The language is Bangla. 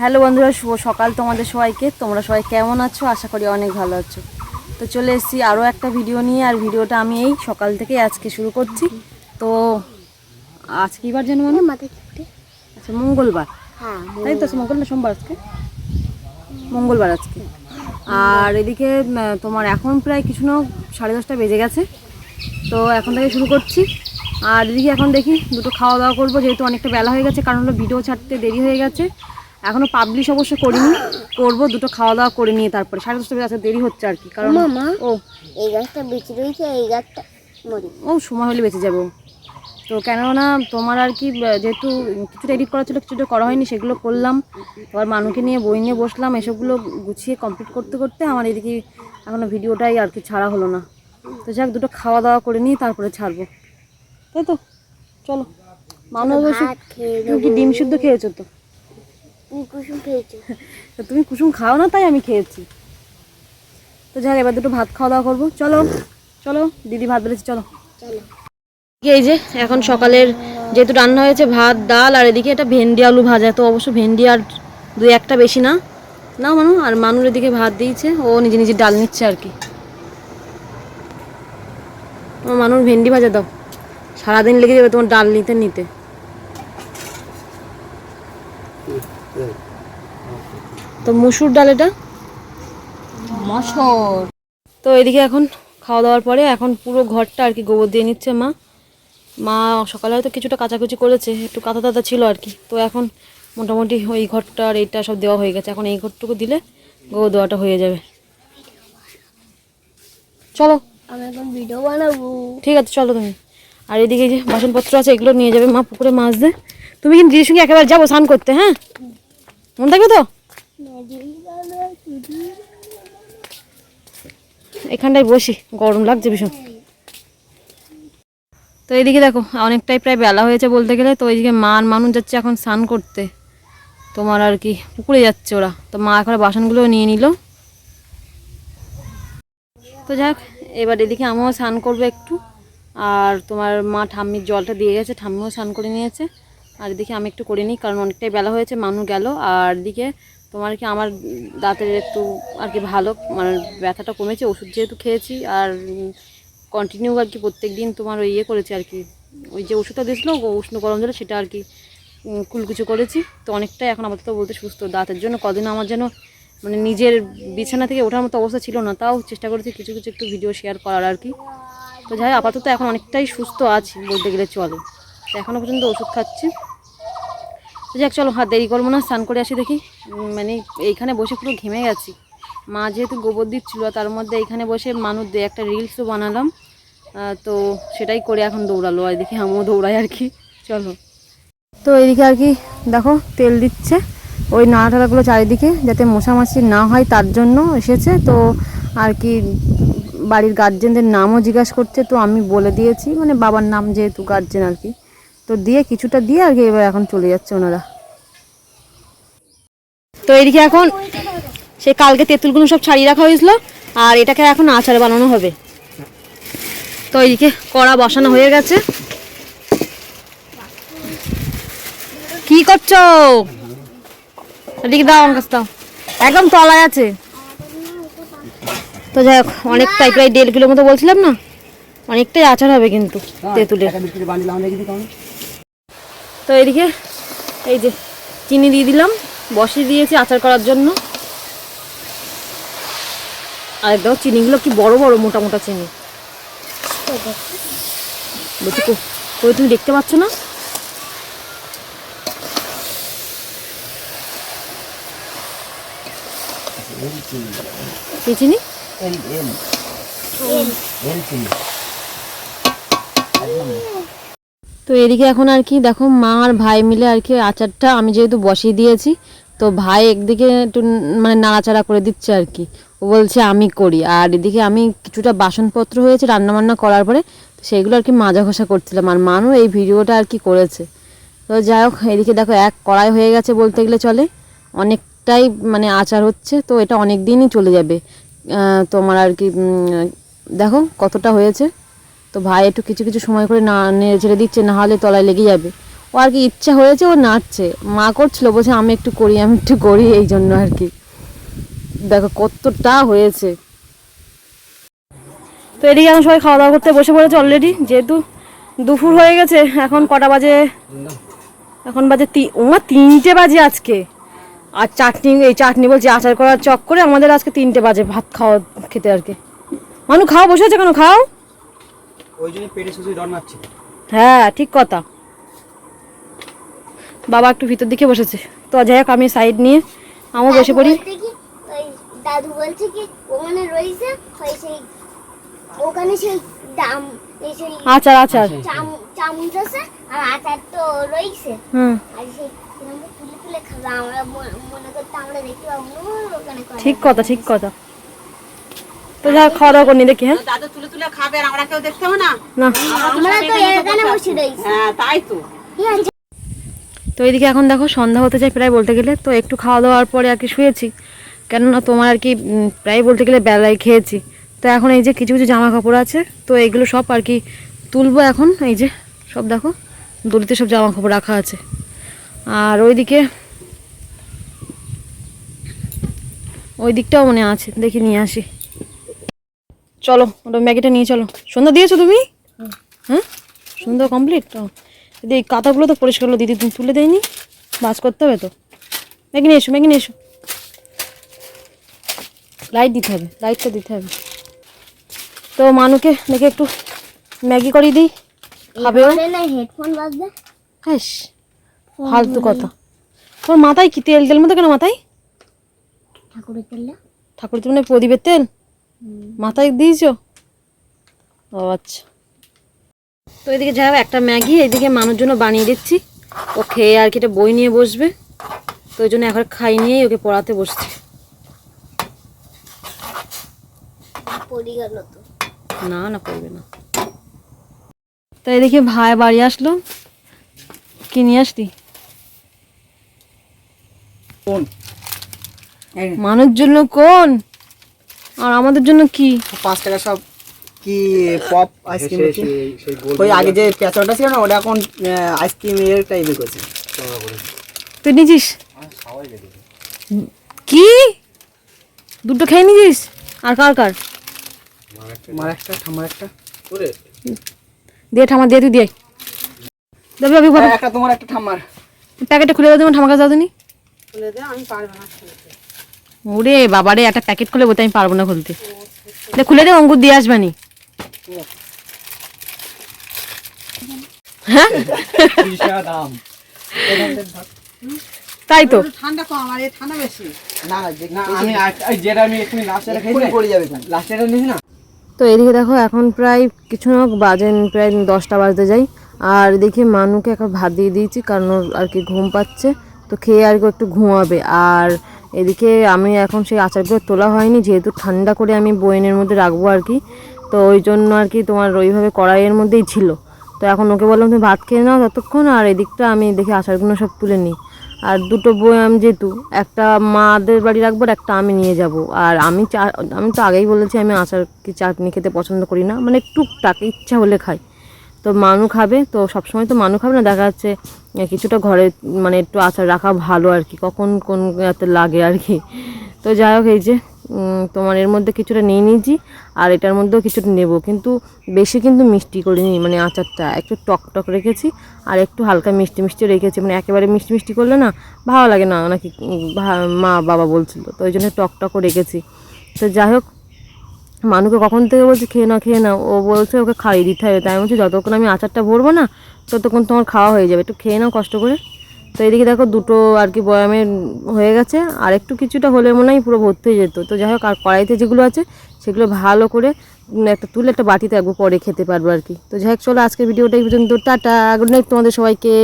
হ্যালো বন্ধুরা শুভ সকাল তোমাদের সবাইকে। তোমরা সবাই কেমন আছো? আশা করি অনেক ভালো আছো। তো চলে এসেছি আরও একটা ভিডিও নিয়ে আর ভিডিওটা আমি এই সকাল থেকে আজকে শুরু করছি। তো আজ কি বার যেন মানে আচ্ছা মঙ্গলবার। হ্যাঁ তাই তো? আজকে মঙ্গল না সোমবার আজকে? মঙ্গলবার আজকে। আর এদিকে তোমার এখন প্রায় কিছু না সাড়ে দশটা বেজে গেছে। তো এখন থেকে শুরু করছি। আর এদিকে এখন দেখি দুটো খাওয়া দাওয়া করব যেহেতু অনেকটা বেলা হয়ে গেছে কারণ হলো ভিডিও ছাড়তে দেরি হয়ে গেছে। এখনও পাবলিশ অবশ্য করিনি। করব দুটো খাওয়া দাওয়া করে নিয়ে তারপরে। সাড়ে দশটা বেজে আছে দেরি হচ্ছে আর কি কারণ। ও। এই গাছটা বেঁচে রয়েছে এই গাছটা ও সময় হলে বেঁচে যাব। তো কেননা তোমার আর কি যেহেতু কিছুটা এডিট করা ছিল কিছুটা করা হয়নি সেগুলো করলাম। আবার মানুষকে নিয়ে বই নিয়ে বসলাম এসবগুলো গুছিয়ে কমপ্লিট করতে করতে আমার এদিকে এখনও ভিডিওটাই আর কি ছাড়া হলো না। তো যাক দুটো খাওয়া দাওয়া করে নিয়ে তারপরে ছাড়বো। তাই তো? চলো। মানুষ কি ডিম সিদ্ধ খেয়েছো তো? কুসুম খেয়েছো। তুমি কুসুম খাও না তাই আমি খেয়েছি। তো যাক এবার দুটো ভাত খাওয়া দাওয়া করব। চলো চলো দিদি ভাত বেড়েছি চলো। চলো। এই যে এখন সকালের যেহেতু রান্না হয়েছে ভাত ডাল আর এদিকে এটা ভেন্ডি আলু ভাজা। তো অবশ্য ভেন্ডি আর দুই একটা বেশি না। না মানু আর মানুর এদিকে ভাত দিয়েছে ও নিজে নিজে ডাল নিচ্ছে আর কি। আমার মানুর ভেন্ডি ভাজা দাও। সারাদিন লেগে যাবে তোমার ডাল নিতে নিতে। তো মসুর ডাল এটা? মসর। তো এদিকে এখন খাওয়া দাওয়ার পরে এখন পুরো ঘরটা আর কি গোবর দিয়ে নিচ্ছে মা। মা সকালে হয়তো কিছুটা কাচাকুচি করেছে একটু কাঁথা তাতা ছিল আর কি। তো এখন মোটামুটি ওই ঘরটা আর এইটা সব দেওয়া হয়ে গেছে। এখন এই ঘরটুকু দিলে গোবর দেওয়াটা হয়ে যাবে। চলো। আমি এখন ভিডিও বানাবো। ঠিক আছে চলো তুমি। আর এদিকে যে বাসনপত্র আছে এগুলো নিয়ে যাবে। মা পুকুরে মাছ দে। তুমি কিন্তু দিদির সঙ্গে একেবারে যাব স্নান করতে হ্যাঁ? মন থাকবে তো? এখানটায় বসি, গরম লাগছে ভীষণ। তো এইদিকে দেখো, অনেকটাই প্রায় বেলা হয়েছে বলতে গেলে, তো এইদিকে মা আর মানুষ যাচ্ছে এখন স্নান করতে। তোমার আর কি, পুকুরে যাচ্ছে ওরা। তো মা এখন বাসনগুলো নিয়ে নিল। তো যাক এবার এদিকে আমিও স্নান করব একটু। আর তোমার মা ঠাম্মির জলটা দিয়ে গেছে, ঠাম্মিও স্নান করে নিয়েছে। আর এদিকে আমি একটু করে নিই কারণ অনেকটাই বেলা হয়েছে মানুষ গেল। আর এদিকে তোমার কি আমার দাঁতের একটু আর কি ভালো মানে ব্যথাটা কমেছে, ওষুধ যেহেতু খেয়েছি, আর কন্টিনিউ আর কি প্রত্যেক দিন তোমার ওই ইয়ে করেছি আর কি, ওই যে ওষুধটা দিয়েছিলো উষ্ণ গরম জলে সেটা আর কি কুলকুচু করেছি। তো অনেকটাই এখন আপাতত বলতে সুস্থ। দাঁতের জন্য কদিন আমার যেন মানে নিজের বিছানা থেকে ওঠার মতো অবস্থা ছিল না, তাও চেষ্টা করেছি কিছু কিছু একটু ভিডিও শেয়ার করার আর কি। তো যাই আপাতত এখন অনেকটাই সুস্থ আছি বলতে গেলে চলে। এখনও পর্যন্ত ওষুধ খাচ্ছে। যাক, চলো হাত দেরি করব না, স্নান করে আসি দেখি। মানে এইখানে বসে পুরো ঘেমে গেছি। মা যেহেতু গোবর দিচ্ছিল, তার মধ্যে এইখানে বসে মানুষ দিয়ে একটা রিলসও বানালাম। তো সেটাই করে এখন দৌড়ালো, আর দেখি আমিও দৌড়াই আর কি। চলো। তো এইদিকে আর কি, দেখো, তেল দিচ্ছে। ওই নাড়াটাড়াগুলো চারিদিকে যাতে মশামাছি না হয়, তার জন্য এসেছে। তো আর কি বাড়ির গার্জেনদের নামও জিজ্ঞাসা করছে, তো আমি বলে দিয়েছি মানে বাবার নাম যেহেতু গার্জেন আর কি। তো দিয়ে কিছুটা দিয়ে আর কি এবার এখন চলে যাচ্ছে ওনারা। তো এইদিকে এখন সে কালকে তেঁতুলগুলো সব ছাড়িয়ে রাখা হয়েছিল আর এটাকে এখন আচার বানানো হবে। তো এইদিকে কড়া বসানো হয়ে গেছে। কি করছ? এদিকে দাও আমার কাছে দাও। একদম তলায় আছে। তো যাই হোক অনেকটাই প্রায় দেড় কিলো মতো বলছিলাম না অনেকটাই আচার হবে কিন্তু তেঁতুলের। তো এদিকে এই যে চিনি দিয়ে দিলাম বসিয়ে দিয়েছি আচার করার জন্য। আর দেখো চিনিগুলো কি বড় বড় মোটা মোটা চিনি। বলছি কই তুমি দেখতে পাচ্ছ না? কি চিনি। তো এদিকে এখন আর কি, দেখো মা আর ভাই মিলে আর কি আচারটা আমি যেহেতু বসিয়ে দিয়েছি, তো ভাই একদিকে একটু মানে নাড়াচাড়া করে দিচ্ছে আর কি। ও বলছে, আমি করি। আর এদিকে আমি কিছুটা বাসনপত্র হয়েছে রান্নাবান্না করার পরে, তো সেগুলো আর কি মাজা ঘষা করছিলাম। আর মানু এই ভিডিওটা আর কি করেছে। তো যাই হোক, এদিকে দেখো এক কড়াই হয়ে গেছে বলতে গেলে চলে। অনেকটাই মানে আচার হচ্ছে, তো এটা অনেক দিনই চলে যাবে। তোমার আর কি দেখো কতটা হয়েছে। তো ভাই একটু কিছু কিছু সময় করে না নেড়ে ছেড়ে দিচ্ছে, না হলে তলায় লেগে যাবে। ও আর কি ইচ্ছা হয়েছে, ও নাচছে। মা করছিল, বলছে আমি একটু করি, আমি একটু করি, এই জন্য আর কি। দেখো কতটা হয়েছে। তো এদিকে আমি সবাই খাওয়া দাওয়া করতে বসে পড়েছে অলরেডি যেহেতু দুপুর হয়ে গেছে, এখন কটা বাজে? এখন বাজে ওমা তিনটে বাজে আজকে। আর চাটনি, এই চাটনি বলছি, আচার করার চক করে আমাদের আজকে তিনটে বাজে ভাত খাওয়া, খেতে আর কি। মানু, খাও, বসে আছে কেন? খাও। ওই জন্য পেটে শুধু ডর মারছে হ্যাঁ ঠিক কথা। বাবা একটু ভিতর দিকে বসেছে। তো যাই হোক আমি সাইড নিয়ে আমিও বসে পড়ি। দাদু বলছে কি ওখানে রয়েছে সেই ওখানে সেই দাম আচার আচার। চামচ আছে আর আচার তো রয়েছে। হুম। আর সেই তুলে তুলে খাবে। আমরা মনে করতে আমরা দেখতে পাবো। ওখানে ঠিক কথা ঠিক কথা। তো যা খাওয়া দাওয়া করিনি দেখি হ্যাঁ? দাদু তুলে তুলে খাবে আর আমরা কেউ দেখতে হবে না? না। আমরা তো এখানে বসে রয়েছি। হ্যাঁ তাই তো। তো এইদিকে এখন দেখো সন্ধ্যা হতে চাই প্রায় বলতে গেলে তো একটু খাওয়া দাওয়ার পরে আর কি শুয়েছি। কেননা তোমার আর কি প্রায় বলতে গেলে বেলায় খেয়েছি। তো এখন এই যে কিছু কিছু জামা কাপড় আছে তো এইগুলো সব আর কি তুলবো এখন এই যে সব দেখো দড়িতে সব জামা কাপড় রাখা আছে। আর ওইদিকে ওই দিকটাও মনে আছে দেখি নিয়ে আসি। চলো ওটা ম্যাগিটা নিয়ে চলো। সন্ধ্যা দিয়েছ তুমি? হ্যাঁ সন্ধ্যা কমপ্লিট তো দিদি এই কাঁথাগুলো তো পরিষ্কার হলো। দিদি তুমি তুলে দেয়নি? বাস করতে হবে তো। ম্যাগি নিয়ে এসো ম্যাগি নিয়ে এসো। লাইট দিতে হবে লাইটটা দিতে হবে। তো মানুকে দেখে একটু ম্যাগি করিয়ে দিই। খাবেও হেডফোন বাজবে? হ্যাঁ ফালতু কথা। তোর মাথায় কি তেল? তেল মতো কেন মাথায়? ঠাকুরের তেলটা ঠাকুর তুমি প্রদীপের তেল? মাথায় দিয়েছ? ও আচ্ছা। তো এদিকে যাই হোক একটা ম্যাগি এদিকে মানুষ জন্য বানিয়ে দিচ্ছি। ও খেয়ে আর কি একটা বই নিয়ে বসবে। তো ওই জন্য এখন খাই নিয়েই ওকে পড়াতে বসছি। না না করবে না। তো এদিকে ভাই বাড়ি আসলো। কি নিয়ে আসলি? কোন? মানুষ জন্য কোন? আর আমাদের জন্য কি? পাঁচ টাকা সব কি পপ আইসক্রিম ওই আগে যে পেঁচাটা ছিল না ওটা এখন আইসক্রিম এর টাইপের করেছে। তুই নিয়েছিস কি? দুটো খেয়ে নিয়েছিস আর কার কার? আমার একটা। ঠাম্মার একটা। দিয়ে ঠামা দিয়ে তুই দিয়ে দেবে অভি হ্যাঁ, একটা তোমার একটা ঠাম্মার। প্যাকেটটা খুলে দাও তোমার ঠামার কাছে দাও তুমি। তুলে দে আমি পারব না। ওরে বাবারে একটা প্যাকেট খুলে বলতে আমি পারব না খুলতে। খুলে দে অঙ্কুর দিয়ে আসবানি হ্যাঁ? তাই তো। ঠান্ডা কম আর ঠান্ডা বেশি। না না যে- না আমি যেটা আমি এক্ষুনি লাস্টে খাইছি পড়ে যাবে লাস্টেটা নিয়েছি না? তো এদিকে দেখো এখন প্রায় কিছু না বাজে প্রায় দশটা বাজতে যাই। আর দেখি মানুকে এখন ভাত দিয়ে দিয়েছি কারণ ওর আর কি ঘুম পাচ্ছে। তো খেয়ে আর একটু ঘুমাবে। আর এদিকে আমি এখন সেই আচারগুলো তোলা হয়নি, যেহেতু ঠান্ডা করে আমি বয়েনের মধ্যে রাখব আর কি। তো ওই জন্য আর কি তোমার ওইভাবে কড়াইয়ের মধ্যেই ছিল। তো এখন ওকে বললাম, তুমি ভাত খেয়ে নাও ততক্ষণ, আর এদিকটা আমি দেখি আচারগুলো সব তুলে নিই। আর দুটো বয়াম যেহেতু, একটা মাদের বাড়ি রাখব আর একটা আমি নিয়ে যাব। আর আমি চা, আমি তো আগেই বলেছি আমি আচার কি চাটনি খেতে পছন্দ করি না। মানে টুকটাক, ইচ্ছা হলে খাই। তো মানু খাবে, তো সবসময় তো মানু খাবে না, দেখা যাচ্ছে কিছুটা ঘরে মানে একটু আচার রাখা ভালো আর কি, কখন কোন লাগে আর কি। তো যাই হোক, এই যে তোমার এর মধ্যে কিছুটা নিয়ে নিয়েছি, আর এটার মধ্যেও কিছুটা নেব, কিন্তু বেশি কিন্তু মিষ্টি করিনি মানে আচারটা, একটু টক টক রেখেছি, আর একটু হালকা মিষ্টি মিষ্টি রেখেছি মানে একেবারে মিষ্টি মিষ্টি করলে না, ভালো লাগে না, নাকি মা, বাবা বলছিল, তো ওই জন্য টক টকও রেখেছি। তো যাই হোক মানুকে কখন থেকে বলছি, খেয়ে না খেয়ে না ও বলছে, ওকে খাইয়ে দিতে হবে। তাই বলছি, যতক্ষণ আমি আচারটা ভরবো না, ততক্ষণ তোমার খাওয়া হয়ে যাবে। একটু খেয়ে নাও কষ্ট করে। তো এদিকে দেখো দুটো আর কি বয়ামে হয়ে গেছে। আর একটু কিছুটা হলে মনে হয় পুরো ভর্তি হয়ে যেত। তো যাই হোক, আর কড়াইতে যেগুলো আছে, সেগুলো ভালো করে একটা তুলে একটা বাটিতে একবার পরে খেতে পারব আর কি। তো যাই হোক, চলো আজকের ভিডিওটা এই পর্যন্ত। টাটা, গুড নাইট তোমাদের সবাইকে।